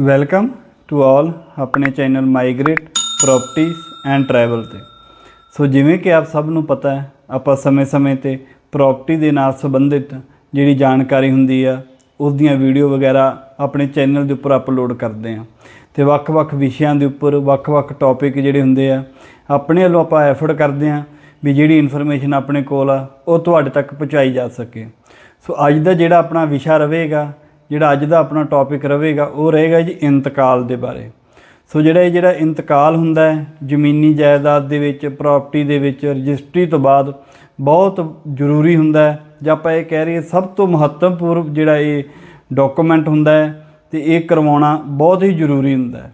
Welcome to all ਆਪਣੇ channel migrate properties and travel ਤੇ। So ਜਿਵੇਂ ਕਿ ਆਪ ਸਭ ਨੂੰ ਪਤਾ ਹੈ, ਆਪਾਂ ਸਮੇਂ-ਸਮੇਂ ਤੇ ਪ੍ਰੋਪਰਟੀ ਦੇ ਨਾਲ ਸੰਬੰਧਿਤ ਜਿਹੜੀ ਜਾਣਕਾਰੀ ਹੁੰਦੀ ਆ, ਉਸ ਦੀਆਂ ਵੀਡੀਓ ਵਗੈਰਾ ਆਪਣੇ ਚੈਨਲ ਦੇ ਉੱਪਰ ਅਪਲੋਡ ਕਰਦੇ ਆ ਤੇ ਵੱਖ-ਵੱਖ ਵਿਸ਼ਿਆਂ ਦੇ ਉੱਪਰ, ਵੱਖ-ਵੱਖ ਟੌਪਿਕ ਜਿਹੜੇ ਹੁੰਦੇ ਆ, ਆਪਣੇ ਵੱਲੋਂ ਆਪਾਂ ਐਫਰਟ ਕਰਦੇ ਆ ਵੀ ਜਿਹੜੀ ਇਨਫੋਰਮੇਸ਼ਨ ਆਪਣੇ ਕੋਲ ਆ, ਉਹ ਤੁਹਾਡੇ ਤੱਕ ਪਹੁੰਚਾਈ ਜਾ ਸਕੇ। ਸੋ ਅੱਜ ਦਾ ਜਿਹੜਾ ਆਪਣਾ ਵਿਸ਼ਾ ਰਹੇਗਾ ਜਿਹੜਾ ਅੱਜ ਦਾ ਆਪਣਾ ਟੌਪਿਕ ਰਹੇਗਾ, ਉਹ ਰਹੇਗਾ ਜੀ ਇੰਤਕਾਲ ਦੇ ਬਾਰੇ। ਸੋ ਜਿਹੜਾ ਇਹ ਜਿਹੜਾ ਇੰਤਕਾਲ ਹੁੰਦਾ ਹੈ, ਜ਼ਮੀਨੀ ਜਾਇਦਾਦ ਦੇ ਵਿੱਚ ਪ੍ਰਾਪਰਟੀ ਦੇ ਵਿੱਚ ਰਜਿਸਟਰੀ ਤੋਂ ਬਾਅਦ ਬਹੁਤ ਜ਼ਰੂਰੀ ਹੁੰਦਾ ਹੈ। ਜਾਂ ਆਪਾਂ ਇਹ ਕਹਿ ਰਹੀਏ, ਸਭ ਤੋਂ ਮਹੱਤਵਪੂਰਨ ਜਿਹੜਾ ਇਹ ਡਾਕੂਮੈਂਟ ਹੁੰਦਾ ਹੈ ਤੇ ਇਹ ਕਰਵਾਉਣਾ ਬਹੁਤ ਹੀ ਜ਼ਰੂਰੀ ਹੁੰਦਾ ਹੈ।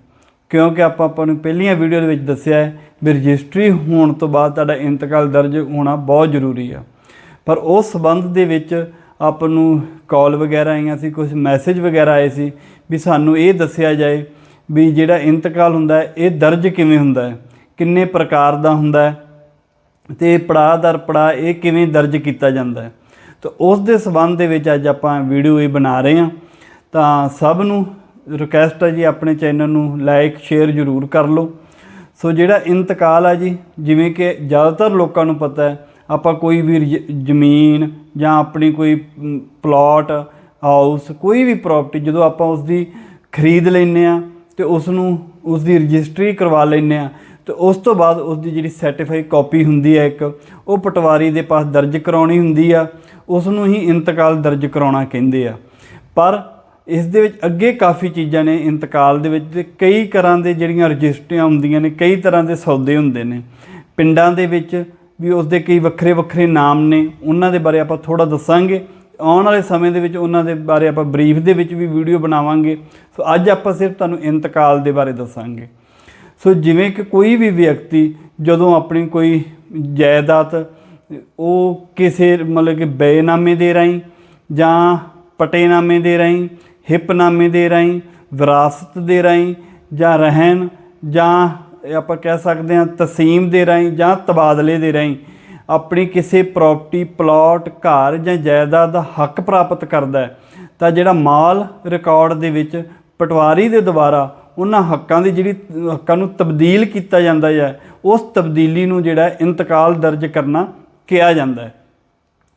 ਕਿਉਂਕਿ ਆਪਾਂ ਆਪਾਂ ਨੂੰ ਪਹਿਲੀਆਂ ਵੀਡੀਓ ਦੇ ਵਿੱਚ ਦੱਸਿਆ ਹੈ ਵੀ ਰਜਿਸਟਰੀ ਹੋਣ ਤੋਂ ਬਾਅਦ ਤੁਹਾਡਾ ਇੰਤਕਾਲ ਦਰਜ ਹੋਣਾ ਬਹੁਤ ਜ਼ਰੂਰੀ ਆ। ਪਰ ਉਸ ਸਬੰਧ ਦੇ ਵਿੱਚ ਆਪਾਂ ਨੂੰ ਕਾਲ ਵਗੈਰਾ ਆਈਆਂ ਸੀ ਕੁਝ ਮੈਸੇਜ ਵਗੈਰਾ ਆਏ ਸੀ ਵੀ ਸਾਨੂੰ ਇਹ ਦੱਸਿਆ ਜਾਏ ਵੀ ਜਿਹੜਾ ਇੰਤਕਾਲ ਹੁੰਦਾ ਹੈ, ਇਹ ਦਰਜ ਕਿਵੇਂ ਹੁੰਦਾ ਹੈ, ਕਿੰਨੇ ਪ੍ਰਕਾਰ ਦਾ ਹੁੰਦਾ ਹੈ ਤੇ ਪੜਾਅ ਦਰ ਪੜਾਅ ਇਹ ਕਿਵੇਂ ਦਰਜ ਕੀਤਾ ਜਾਂਦਾ ਹੈ। ਤਾਂ ਉਸ ਦੇ ਸਬੰਧ ਦੇ ਵਿੱਚ ਅੱਜ ਆਪਾਂ ਵੀਡੀਓ ਇਹ ਬਣਾ ਰਹੇ ਹਾਂ। ਤਾਂ ਸਭ ਨੂੰ ਰਿਕਵੈਸਟ ਹੈ ਜੀ ਆਪਣੇ ਚੈਨਲ ਨੂੰ ਲਾਈਕ ਸ਼ੇਅਰ ਜ਼ਰੂਰ ਕਰ ਲਓ। ਸੋ ਜਿਹੜਾ ਇੰਤਕਾਲ ਆ ਜੀ, ਜਿਵੇਂ ਕਿ ਜ਼ਿਆਦਾਤਰ ਲੋਕਾਂ ਨੂੰ ਪਤਾ ਹੈ, ਆਪਾਂ ਕੋਈ ਵੀ ਰਜ- ਜ਼ਮੀਨ ਜਾਂ ਆਪਣੀ ਕੋਈ ਪਲਾਟ ਹਾਊਸ ਕੋਈ ਵੀ ਪ੍ਰਾਪਰਟੀ ਜਦੋਂ ਆਪਾਂ ਉਸ ਦੀ ਖਰੀਦ ਲੈਂਦੇ ਆ ਤੇ ਉਸ ਨੂੰ ਉਸ ਦੀ ਰਜਿਸਟਰੀ ਕਰਵਾ ਲੈਂਦੇ ਆ ਤੇ ਉਸ ਤੋਂ ਬਾਅਦ ਉਸ ਦੀ ਜਿਹੜੀ ਸਰਟੀਫਾਈ ਕਾਪੀ ਹੁੰਦੀ ਹੈ ਇੱਕ, ਉਹ ਪਟਵਾਰੀ ਦੇ ਪਾਸ ਦਰਜ ਕਰਾਉਣੀ ਹੁੰਦੀ ਆ ਉਸ ਨੂੰ ਹੀ ਇੰਤਕਾਲ ਦਰਜ ਕਰਾਉਣਾ ਕਹਿੰਦੇ ਆ। ਪਰ ਇਸ ਦੇ ਵਿੱਚ ਅੱਗੇ ਕਾਫੀ ਚੀਜ਼ਾਂ ਨੇ ਇੰਤਕਾਲ ਦੇ ਵਿੱਚ, ਤੇ ਕਈ ਤਰ੍ਹਾਂ ਦੇ ਜਿਹੜੀਆਂ ਰਜਿਸਟਰੀਆਂ ਹੁੰਦੀਆਂ ਨੇ, ਕਈ ਤਰ੍ਹਾਂ ਦੇ ਸੌਦੇ ਹੁੰਦੇ ਨੇ। ਪਿੰਡਾਂ ਦੇ ਵਿੱਚ ਵੀ ਉਸ ਦੇ ਕਈ ਵੱਖਰੇ ਵੱਖਰੇ ਨਾਮ ਨੇ, ਉਹਨਾਂ ਦੇ ਬਾਰੇ ਆਪਾਂ ਥੋੜਾ ਦੱਸਾਂਗੇ। ਆਉਣ ਵਾਲੇ ਸਮੇਂ ਦੇ ਵਿੱਚ ਉਹਨਾਂ ਦੇ ਬਾਰੇ ਆਪਾਂ ਬਰੀਫ ਦੇ ਵਿੱਚ ਵੀ ਵੀਡੀਓ ਬਣਾਵਾਂਗੇ। ਸੋ ਅੱਜ ਆਪਾਂ ਸਿਰਫ ਤੁਹਾਨੂੰ ਇੰਤਕਾਲ ਦੇ ਬਾਰੇ ਦੱਸਾਂਗੇ। ਸੋ ਜਿਵੇਂ ਕਿ ਕੋਈ ਵੀ ਵਿਅਕਤੀ ਜਦੋਂ ਆਪਣੀ ਕੋਈ ਜਾਇਦਾਦ, ਉਹ ਕਿਸੇ ਮਤਲਬ ਕਿ ਬੇਨਾਮੇ ਦੇ ਰਾਹੀਂ ਜਾਂ ਪਟੇਨਾਮੇ ਦੇ ਰਾਹੀਂ, ਹਿੱਪਨਾਮੇ ਦੇ ਰਾਹੀਂ, ਵਿਰਾਸਤ ਦੇ ਰਾਹੀਂ ਜਾਂ ਰਹਿਣ ਜਾਂ ਆਪਾਂ ਕਹਿ ਸਕਦੇ ਹਾਂ ਤਸੀਮ ਦੇ ਰਾਹੀਂ ਜਾਂ ਤਬਾਦਲੇ ਦੇ ਰਾਹੀਂ ਆਪਣੀ ਕਿਸੇ ਪ੍ਰਾਪਰਟੀ ਪਲਾਟ ਘਰ ਜਾਂ ਜਾਇਦਾਦ ਦਾ ਹੱਕ ਪ੍ਰਾਪਤ ਕਰਦਾ ਹੈ, ਤਾਂ ਜਿਹੜਾ ਮਾਲ ਰਿਕਾਰਡ ਦੇ ਵਿੱਚ ਪਟਵਾਰੀ ਦੇ ਦੁਆਰਾ ਉਹਨਾਂ ਹੱਕਾਂ ਦੀ ਜਿਹੜੀ ਹੱਕਾਂ ਨੂੰ ਤਬਦੀਲ ਕੀਤਾ ਜਾਂਦਾ ਹੈ, ਉਸ ਤਬਦੀਲੀ ਨੂੰ ਜਿਹੜਾ ਇੰਤਕਾਲ ਦਰਜ ਕਰਨਾ ਕਿਹਾ ਜਾਂਦਾ ਹੈ।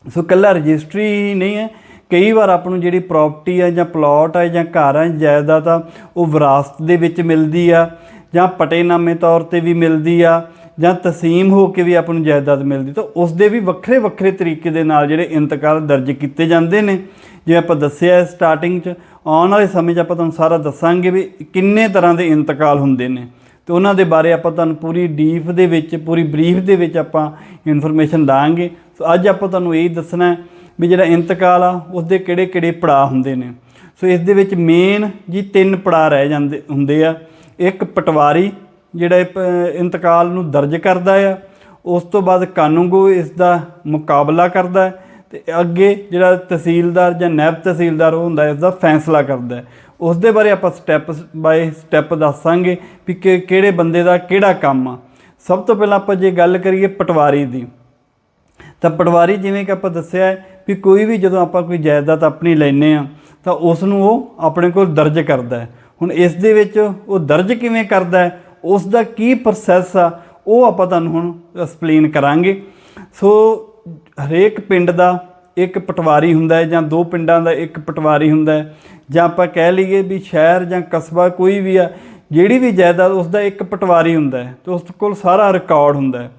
ਸੋ ਕੱਲਾ ਰਜਿਸਟਰੀ ਹੀ ਨਹੀਂ ਹੈ, ਕਈ ਵਾਰ ਆਪ ਨੂੰ ਜਿਹੜੀ ਪ੍ਰਾਪਰਟੀ ਹੈ ਜਾਂ ਪਲਾਟ ਹੈ ਜਾਂ ਘਰ ਹੈ, ਜਾਇਦਾਦ ਆ, ਉਹ ਵਿਰਾਸਤ ਦੇ ਵਿੱਚ ਮਿਲਦੀ ਆ ਜਾਂ ਪਟੇਨਾਮੇ ਤੌਰ ਤੇ ਵੀ ਮਿਲਦੀ ਆ, ਜਾਂ ਤਸੀਮ ਹੋ ਕੇ ਵੀ ਆਪਾਂ ਨੂੰ ਜਾਇਦਾਦ ਮਿਲਦੀ, ਤਾਂ ਉਸ ਦੇ ਵੀ ਵੱਖਰੇ ਵੱਖਰੇ ਤਰੀਕੇ ਦੇ ਨਾਲ ਜਿਹੜੇ ਇੰਤਕਾਲ ਦਰਜ ਕੀਤੇ ਜਾਂਦੇ ਨੇ। ਜਿਵੇਂ ਆਪਾਂ ਦੱਸਿਆ ਸਟਾਰਟਿੰਗ 'ਚ, ਆਉਣ ਵਾਲੇ ਸਮੇਂ 'ਚ ਆਪਾਂ ਤੁਹਾਨੂੰ ਸਾਰਾ ਦੱਸਾਂਗੇ ਵੀ ਕਿੰਨੇ ਤਰ੍ਹਾਂ ਦੇ ਇੰਤਕਾਲ ਹੁੰਦੇ ਨੇ। ਤੇ ਉਹਨਾਂ ਦੇ ਬਾਰੇ ਆਪਾਂ ਤੁਹਾਨੂੰ ਪੂਰੀ ਡੀਪ ਦੇ ਵਿੱਚ, ਪੂਰੀ ਬਰੀਫ ਦੇ ਵਿੱਚ ਆਪਾਂ ਇਨਫੋਰਮੇਸ਼ਨ ਦਾਂਗੇ ਸੋ ਅੱਜ ਆਪਾਂ ਤੁਹਾਨੂੰ ਇਹ ਦੱਸਣਾ ਵੀ ਜਿਹੜਾ ਇੰਤਕਾਲ ਆ, ਉਸਦੇ ਕਿਹੜੇ ਕਿਹੜੇ ਪੜਾਅ ਹੁੰਦੇ ਨੇ। ਸੋ ਇਸ ਦੇ ਵਿੱਚ ਮੇਨ ਜੀ ਤਿੰਨ ਪੜਾਅ ਰਹਿ ਜਾਂਦੇ ਹੁੰਦੇ ਆ। ਇੱਕ ਪਟਵਾਰੀ ਜਿਹੜਾ ਇੰਤਕਾਲ ਨੂੰ ਦਰਜ ਕਰਦਾ ਆ, ਉਸ ਤੋਂ ਬਾਅਦ ਕਾਨੂੰਗੋ ਇਸ ਦਾ ਮੁਕਾਬਲਾ ਕਰਦਾ ਹੈ ਤੇ ਅੱਗੇ ਜਿਹੜਾ ਤਹਿਸੀਲਦਾਰ ਜਾਂ ਨੈਬ ਤਹਿਸੀਲਦਾਰ ਉਹ ਹੁੰਦਾ ਹੈ ਇਸ ਦਾ ਫੈਸਲਾ ਕਰਦਾ ਹੈ। ਉਸ ਦੇ ਬਾਰੇ ਆਪਾਂ ਸਟੈਪ ਬਾਏ ਸਟੈਪ ਦੱਸਾਂਗੇ ਵੀ ਕਿ ਕਿਹੜੇ ਬੰਦੇ ਦਾ ਕਿਹੜਾ ਕੰਮ ਆ। ਸਭ ਤੋਂ ਪਹਿਲਾਂ ਆਪਾਂ ਜੇ ਗੱਲ ਕਰੀਏ ਪਟਵਾਰੀ ਦੀ, ਤਾਂ ਪਟਵਾਰੀ ਜਿਵੇਂ ਕਿ ਆਪਾਂ ਦੱਸਿਆ ਹੈ ਵੀ ਕੋਈ ਵੀ ਜਦੋਂ ਆਪਾਂ ਕੋਈ ਜਾਇਦਾਦ ਆਪਣੀ ਲੈਨੇ ਆ ਤਾਂ ਉਸ ਨੂੰ ਉਹ ਆਪਣੇ ਕੋਲ ਦਰਜ ਕਰਦਾ ਹੈ। ਹੁਣ ਇਸ ਦੇ ਵਿੱਚ ਉਹ ਦਰਜ ਕਿਵੇਂ ਕਰਦਾ ਹੈ ਉਸ ਦਾ ਕੀ ਪ੍ਰੋਸੈਸ ਆ, ਉਹ ਆਪਾਂ ਤੁਹਾਨੂੰ ਹੁਣ ਐਕਸਪਲੇਨ ਕਰਾਂਗੇ। ਸੋ ਹਰੇਕ ਪਿੰਡ ਦਾ ਇੱਕ ਪਟਵਾਰੀ ਹੁੰਦਾ ਹੈ ਜਾਂ ਦੋ ਪਿੰਡਾਂ ਦਾ ਇੱਕ ਪਟਵਾਰੀ ਹੁੰਦਾ ਹੈ। ਜਾਂ ਆਪਾਂ ਕਹਿ ਲਈਏ ਵੀ ਸ਼ਹਿਰ ਜਾਂ ਕਸਬਾ ਕੋਈ ਵੀ ਆ, ਜਿਹੜੀ ਵੀ ਜਾਇਦਾਦ ਉਸ ਦਾ ਇੱਕ ਪਟਵਾਰੀ ਹੁੰਦਾ ਹੈ ਤੇ ਉਸ ਕੋਲ ਸਾਰਾ ਰਿਕਾਰਡ ਹੁੰਦਾ ਹੈ।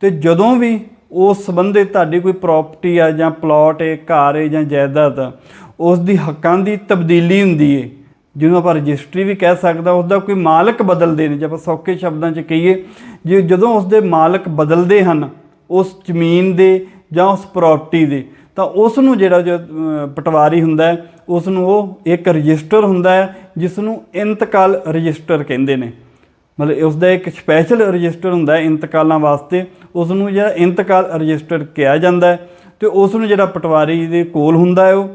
ਤੇ ਜਦੋਂ ਵੀ ਉਸ ਸੰਬੰਧਿਤ ਤੁਹਾਡੀ ਕੋਈ ਪ੍ਰਾਪਰਟੀ ਆ ਜਾਂ ਪਲਾਟ ਹੈ, ਘਰ ਹੈ ਜਾਂ ਜਾਇਦਾਦ ਆ ਉਸ ਦੀ ਹੱਕਾਂ ਦੀ ਤਬਦੀਲੀ ਹੁੰਦੀ ਹੈ। ਜਿਹਨੂੰ ਆਪਾਂ ਰਜਿਸਟਰੀ ਵੀ ਕਹਿ ਸਕਦਾ ਉਸ ਦਾ ਕੋਈ ਮਾਲਕ ਬਦਲਦੇ ਨੇ, ਜੇ ਆਪਾਂ ਸੌਖੇ ਸ਼ਬਦਾਂ 'ਚ ਕਹੀਏ, ਜੇ ਜਦੋਂ ਉਸ ਦੇ ਮਾਲਕ ਬਦਲਦੇ ਹਨ, ਉਸ ਜ਼ਮੀਨ ਦੇ ਜਾਂ ਉਸ ਪ੍ਰਾਪਰਟੀ ਦੇ, ਤਾਂ ਉਸ ਨੂੰ ਜਿਹੜਾ ਜੋ ਪਟਵਾਰੀ ਹੁੰਦਾ ਹੈ ਉਸ ਨੂੰ ਉਹ ਇੱਕ ਰਜਿਸਟਰ ਹੁੰਦਾ ਹੈ ਜਿਸ ਨੂੰ ਇੰਤਕਾਲ ਰਜਿਸਟਰ ਕਹਿੰਦੇ ਨੇ। ਮਤਲਬ ਉਸ ਦਾ ਇੱਕ ਸਪੈਸ਼ਲ ਰਜਿਸਟਰ ਹੁੰਦਾ ਹੈ ਇੰਤਕਾਲਾਂ ਵਾਸਤੇ ਉਸ ਨੂੰ ਜਿਹੜਾ ਇੰਤਕਾਲ ਰਜਿਸਟਰ ਕਿਹਾ ਜਾਂਦਾ ਹੈ, ਤੇ ਉਸ ਨੂੰ ਜਿਹੜਾ ਪਟਵਾਰੀ ਦੇ ਕੋਲ ਹੁੰਦਾ ਹੈ ਉਹ।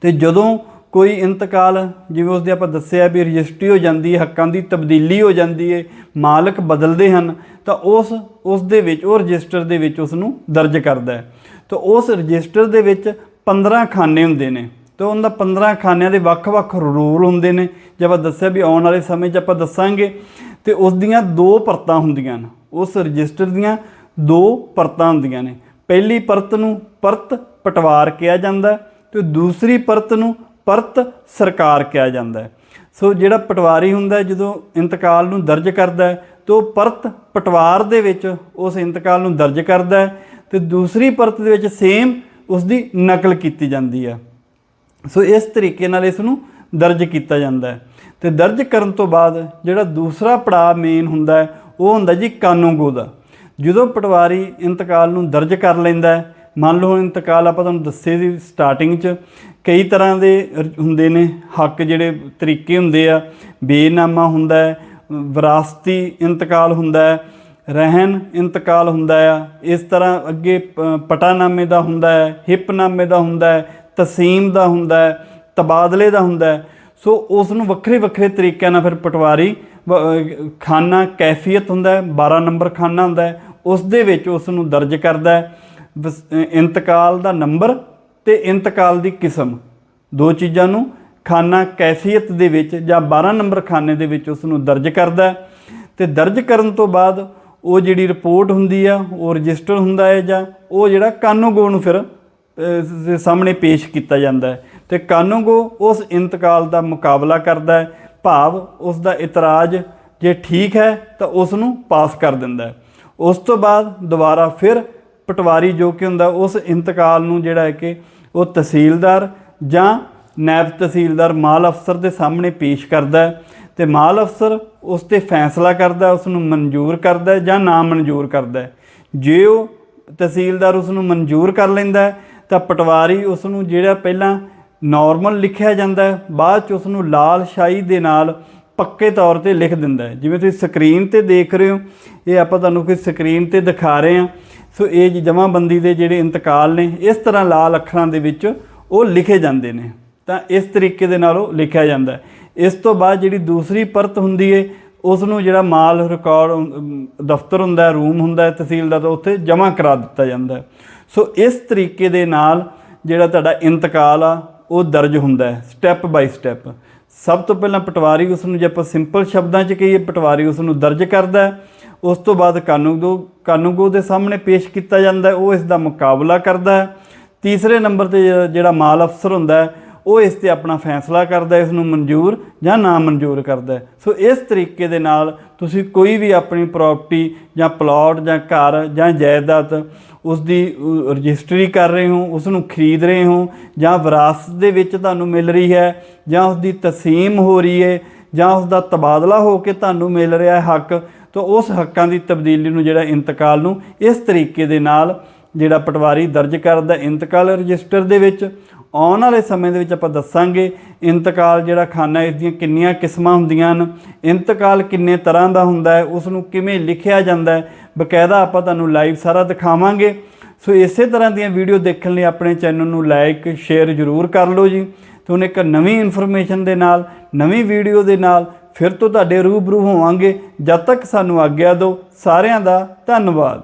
ਤੇ ਜਦੋਂ ਕੋਈ ਇੰਤਕਾਲ, ਜਿਵੇਂ ਉਸ ਦੇ ਆਪਾਂ ਦੱਸਿਆ ਵੀ ਰਜਿਸਟਰੀ ਹੋ ਜਾਂਦੀ ਹੈ, ਹੱਕਾਂ ਦੀ ਤਬਦੀਲੀ ਹੋ ਜਾਂਦੀ ਹੈ, ਮਾਲਕ ਬਦਲਦੇ ਹਨ, ਤਾਂ ਉਸ ਉਸ ਦੇ ਵਿੱਚ, ਉਹ ਰਜਿਸਟਰ ਦੇ ਵਿੱਚ ਉਸ ਨੂੰ ਦਰਜ ਕਰਦਾ ਹੈ। ਤਾਂ ਉਸ ਰਜਿਸਟਰ ਦੇ ਵਿੱਚ 15 ਖਾਨੇ ਹੁੰਦੇ ਨੇ। ਤੇ ਉਹਨਾਂ ਦਾ 15 ਖਾਨਿਆਂ ਦੇ ਵੱਖ-ਵੱਖ ਰੋਲ ਹੁੰਦੇ ਨੇ। ਜੇ ਆਪਾਂ ਦੱਸਿਆ ਵੀ ਆਉਣ ਵਾਲੇ ਸਮੇਂ 'ਚ ਆਪਾਂ ਦੱਸਾਂਗੇ, ਤੇ ਉਸ ਦੀਆਂ ਦੋ ਪਰਤਾਂ ਹੁੰਦੀਆਂ ਨੇ। ਉਸ ਰਜਿਸਟਰ ਦੀਆਂ ਦੋ ਪਰਤਾਂ ਹੁੰਦੀਆਂ ਨੇ। ਪਹਿਲੀ ਪਰਤ ਨੂੰ ਪਰਤ ਪਟਵਾਰ ਕਿਹਾ ਜਾਂਦਾ ਹੈ, ਤੇ ਦੂਸਰੀ ਪਰਤ ਨੂੰ ਪਰਤ ਸਰਕਾਰ ਕਿਹਾ ਜਾਂਦਾ ਹੈ। ਸੋ ਜਿਹੜਾ ਪਟਵਾਰੀ ਹੁੰਦਾ ਜਦੋਂ ਇੰਤਕਾਲ ਨੂੰ ਦਰਜ ਕਰਦਾ ਹੈ ਉਹ ਪਰਤ ਪਟਵਾਰ ਦੇ ਵਿੱਚ ਉਸ ਇੰਤਕਾਲ ਨੂੰ ਦਰਜ ਕਰਦਾ ਹੈ ਤੇ ਦੂਸਰੀ ਪਰਤ ਦੇ ਵਿੱਚ ਸੇਮ ਉਸ ਦੀ ਨਕਲ ਕੀਤੀ ਜਾਂਦੀ ਹੈ। ਸੋ ਇਸ ਤਰੀਕੇ ਨਾਲ ਇਸ ਨੂੰ ਦਰਜ ਕੀਤਾ ਜਾਂਦਾ ਹੈ। ਤੇ ਦਰਜ ਕਰਨ ਤੋਂ ਬਾਅਦ ਜਿਹੜਾ ਦੂਸਰਾ ਪੜਾਅ ਮੇਨ ਹੁੰਦਾ ਉਹ ਹੁੰਦਾ ਜੀ ਕਾਨੂੰਗੋ ਦਾ। ਜਦੋਂ ਪਟਵਾਰੀ ਇੰਤਕਾਲ ਨੂੰ ਦਰਜ ਕਰ ਲੈਂਦਾ ਹੈ ਮੰਨ ਲਓ ਇੰਤਕਾਲ ਆਪਾਂ ਤੁਹਾਨੂੰ ਦੱਸੇ ਸੀ ਸਟਾਰਟਿੰਗ 'ਚ, ਕਈ ਤਰ੍ਹਾਂ ਦੇ ਹੁੰਦੇ ਨੇ ਹੱਕ ਜਿਹੜੇ ਤਰੀਕੇ ਹੁੰਦੇ ਆ ਬੇਨਾਮਾ ਹੁੰਦਾ ਹੈ, ਵਿਰਾਸਤੀ ਇੰਤਕਾਲ ਹੁੰਦਾ ਹੈ ਰਹਿਨ ਇੰਤਕਾਲ ਹੁੰਦਾ ਆ, ਇਸ ਤਰ੍ਹਾਂ ਅੱਗੇ ਪ- ਪਟਾਨਾਮੇ ਦਾ ਹੁੰਦਾ ਹੈ, ਹਿੱਪਨਾਮੇ ਦਾ ਹੁੰਦਾ ਹੈ, ਤਸੀਮ ਦਾ ਹੁੰਦਾ ਹੈ, ਤਬਾਦਲੇ ਦਾ ਹੁੰਦਾ ਹੈ। ਸੋ ਉਸ ਨੂੰ ਵੱਖਰੇ ਵੱਖਰੇ ਤਰੀਕਿਆਂ ਨਾਲ ਫਿਰ ਪਟਵਾਰੀ ਖਾਨਾ ਕੈਫੀਅਤ ਹੁੰਦਾ ਹੈ 12 ਨੰਬਰ ਖਾਨਾ ਹੁੰਦਾ ਹੈ ਉਸ ਦੇ ਵਿੱਚ ਉਸ ਨੂੰ ਦਰਜ ਕਰਦਾ ਹੈ। ਇੰਤਕਾਲ ਦਾ ਨੰਬਰ ਤੇ ਇੰਤਕਾਲ ਦੀ ਕਿਸਮ। ਦੋ ਚੀਜ਼ਾਂ ਨੂੰ ਖਾਨਾ ਕੈਫੀਅਤ ਦੇ ਵਿੱਚ ਜਾਂ 12 ਨੰਬਰ ਖਾਨੇ ਦੇ ਵਿੱਚ ਉਸ ਨੂੰ ਦਰਜ ਕਰਦਾ ਹੈ ਤੇ ਦਰਜ ਕਰਨ ਤੋਂ ਬਾਅਦ ਉਹ ਜਿਹੜੀ ਰਿਪੋਰਟ ਹੁੰਦੀ ਆ, ਉਹ ਰਜਿਸਟਰ ਹੁੰਦਾ ਹੈ ਜਾਂ ਉਹ ਜਿਹੜਾ ਕਾਨੂੰਗੋ ਨੂੰ ਫਿਰ ਸਾਹਮਣੇ ਪੇਸ਼ ਕੀਤਾ ਜਾਂਦਾ ਹੈ। ਤੇ ਕਾਨੂੰਗੋ ਉਸ ਇੰਤਕਾਲ ਦਾ ਮੁਕਾਬਲਾ ਕਰਦਾ ਹੈ, ਭਾਵ ਉਸ ਦਾ ਇਤਰਾਜ਼ ਜੇ ਠੀਕ ਹੈ ਤਾਂ ਉਸ ਨੂੰ ਪਾਸ ਕਰ ਦਿੰਦਾ ਹੈ। ਉਸ ਤੋਂ ਬਾਅਦ ਦੁਬਾਰਾ ਫਿਰ ਪਟਵਾਰੀ ਜੋ ਕਿ ਹੁੰਦਾ ਉਸ ਇੰਤਕਾਲ ਨੂੰ ਜਿਹੜਾ ਹੈ ਕਿ ਉਹ ਤਹਿਸੀਲਦਾਰ ਜਾਂ ਨਾਇਬ ਤਹਿਸੀਲਦਾਰ ਮਾਲ ਅਫਸਰ ਦੇ ਸਾਹਮਣੇ ਪੇਸ਼ ਕਰਦਾ ਹੈ ਤੇ ਮਾਲ ਅਫਸਰ ਉਸ ਤੇ ਫੈਸਲਾ ਕਰਦਾ ਉਸ ਨੂੰ ਮਨਜ਼ੂਰ ਕਰਦਾ ਹੈ ਜਾਂ ਨਾ ਮਨਜ਼ੂਰ ਕਰਦਾ ਹੈ। ਜੇ ਉਹ ਤਹਿਸੀਲਦਾਰ ਉਸ ਨੂੰ ਮਨਜ਼ੂਰ ਕਰ ਲੈਂਦਾ ਹੈ, ਤਾਂ ਪਟਵਾਰੀ ਉਸ ਨੂੰ ਜਿਹੜਾ ਪਹਿਲਾਂ ਨਾਰਮਲ ਲਿਖਿਆ ਜਾਂਦਾ ਹੈ, ਬਾਅਦ ਚ ਉਸ ਨੂੰ ਲਾਲ ਸ਼ਾਹੀ ਦੇ ਨਾਲ ਪੱਕੇ ਤੌਰ ਤੇ ਲਿਖ ਦਿੰਦਾ ਹੈ। ਜਿਵੇਂ ਤੁਸੀਂ ਸਕਰੀਨ ਤੇ ਦੇਖ ਰਹੇ ਹੋ, ਇਹ ਆਪਾਂ ਤੁਹਾਨੂੰ ਕੋਈ ਸਕਰੀਨ ਤੇ ਦਿਖਾ ਰਹੇ ਹਾਂ। ਸੋ ਇਹ ਜਮਾਬੰਦੀ ਦੇ ਜਿਹੜੇ ਇੰਤਕਾਲ ਨੇ, ਇਸ ਤਰ੍ਹਾਂ ਲਾਲ ਅੱਖਰਾਂ ਦੇ ਵਿੱਚ ਉਹ ਲਿਖੇ ਜਾਂਦੇ ਨੇ। ਤਾਂ ਇਸ ਤਰੀਕੇ ਦੇ ਨਾਲ ਉਹ ਲਿਖਿਆ ਜਾਂਦਾ ਹੈ। ਇਸ ਤੋਂ ਬਾਅਦ ਜਿਹੜੀ ਦੂਸਰੀ ਪਰਤ ਹੁੰਦੀ ਹੈ ਉਸ ਨੂੰ ਜਿਹੜਾ ਮਾਲ ਰਿਕਾਰਡ ਦਫ਼ਤਰ ਹੁੰਦਾ ਰੂਮ ਹੁੰਦਾ ਹੈ, ਤਹਿਸੀਲ ਦਾ, ਤਾਂ ਉੱਥੇ ਜਮ੍ਹਾਂ ਕਰਾ ਦਿੱਤਾ ਜਾਂਦਾ ਸੋ ਇਸ ਤਰੀਕੇ ਦੇ ਨਾਲ ਜਿਹੜਾ ਤੁਹਾਡਾ ਇੰਤਕਾਲ ਆ, ਉਹ ਦਰਜ ਹੁੰਦਾ ਸਟੈਪ ਬਾਈ ਸਟੈਪ ਸਭ ਤੋਂ ਪਹਿਲਾਂ ਪਟਵਾਰੀ ਉਸ ਨੂੰ, ਜੇ ਆਪਾਂ ਸਿੰਪਲ ਸ਼ਬਦਾਂ 'ਚ ਕਹੀਏ, ਪਟਵਾਰੀ ਉਸ ਨੂੰ ਦਰਜ ਕਰਦਾ ਹੈ। ਉਸ ਤੋਂ ਬਾਅਦ ਕਾਨੂੰਗੋ ਕਾਨੂੰਗੋ ਦੇ ਸਾਹਮਣੇ ਪੇਸ਼ ਕੀਤਾ ਜਾਂਦਾ ਉਹ ਇਸ ਦਾ ਮੁਕਾਬਲਾ ਕਰਦਾ ਹੈ। ਤੀਸਰੇ ਨੰਬਰ ਤੇ ਜਿਹੜਾ- ਜਿਹੜਾ ਮਾਲ ਅਫਸਰ ਹੁੰਦਾ ਹੈ ਉਹ ਇਸ ਤੇ ਆਪਣਾ ਫੈਸਲਾ ਕਰਦਾ ਇਸ ਨੂੰ ਮਨਜ਼ੂਰ ਜਾਂ ਨਾ ਮਨਜ਼ੂਰ ਕਰਦਾ ਸੋ ਇਸ ਤਰੀਕੇ ਦੇ ਨਾਲ ਤੁਸੀਂ ਕੋਈ ਵੀ ਆਪਣੀ ਪ੍ਰਾਪਰਟੀ ਜਾਂ ਪਲਾਟ ਜਾਂ ਘਰ ਜਾਂ ਜਾਇਦਾਦ ਉਸ ਦੀ ਰਜਿਸਟਰੀ ਕਰ ਰਹੇ ਹੋ ਉਸ ਨੂੰ ਖਰੀਦ ਰਹੇ ਹੋ ਜਾਂ ਵਿਰਾਸਤ ਦੇ ਵਿੱਚ ਤੁਹਾਨੂੰ ਮਿਲ ਰਹੀ ਹੈ ਜਾਂ ਉਸ ਦੀ ਤਸੀਮ ਹੋ ਰਹੀ ਹੈ ਜਾਂ ਉਸ ਦਾ ਤਬਾਦਲਾ ਹੋ ਕੇ ਤੁਹਾਨੂੰ ਮਿਲ ਰਿਹਾ ਹੈ ਹੱਕ, ਤਾਂ ਉਸ ਹੱਕਾਂ ਦੀ ਤਬਦੀਲੀ ਨੂੰ ਜਿਹੜਾ ਇੰਤਕਾਲ ਨੂੰ ਇਸ ਤਰੀਕੇ ਦੇ ਨਾਲ ਜਿਹੜਾ ਪਟਵਾਰੀ ਦਰਜ ਕਰਦਾ ਇੰਤਕਾਲ ਰਜਿਸਟਰ ਦੇ ਵਿੱਚ, ਆਉਣ ਵਾਲੇ ਸਮੇਂ ਦੇ ਵਿੱਚ ਆਪਾਂ ਦੱਸਾਂਗੇ ਇੰਤਕਾਲ ਜਿਹੜਾ ਖਾਨਾ ਇਸ ਦੀਆਂ ਕਿੰਨੀਆਂ ਕਿਸਮਾਂ ਹੁੰਦੀਆਂ ਹਨ, ਇੰਤਕਾਲ ਕਿੰਨੇ ਤਰ੍ਹਾਂ ਦਾ ਹੁੰਦਾ ਹੈ ਉਸ ਨੂੰ ਕਿਵੇਂ ਲਿਖਿਆ ਜਾਂਦਾ ਹੈ, ਬਕਾਇਦਾ ਆਪਾਂ ਤੁਹਾਨੂੰ ਲਾਈਵ ਸਾਰਾ ਦਿਖਾਵਾਂਗੇ। ਸੋ ਇਸੇ ਤਰ੍ਹਾਂ ਦੀਆਂ ਵੀਡੀਓ ਦੇਖਣ ਲਈ ਆਪਣੇ ਚੈਨਲ ਨੂੰ ਲਾਈਕ ਸ਼ੇਅਰ ਜ਼ਰੂਰ ਕਰ ਲਓ ਜੀ। ਤੇ ਹੁਣ ਇੱਕ ਨਵੀਂ ਇਨਫੋਰਮੇਸ਼ਨ ਦੇ ਨਾਲ, ਨਵੀਂ ਵੀਡੀਓ ਦੇ ਨਾਲ ਫਿਰ ਤੋਂ ਤੁਹਾਡੇ ਰੂਬਰੂ ਹੋਵਾਂਗੇ। ਜਦ ਤੱਕ ਸਾਨੂੰ ਆਗਿਆ ਦਿਓ, ਸਾਰਿਆਂ ਦਾ ਧੰਨਵਾਦ।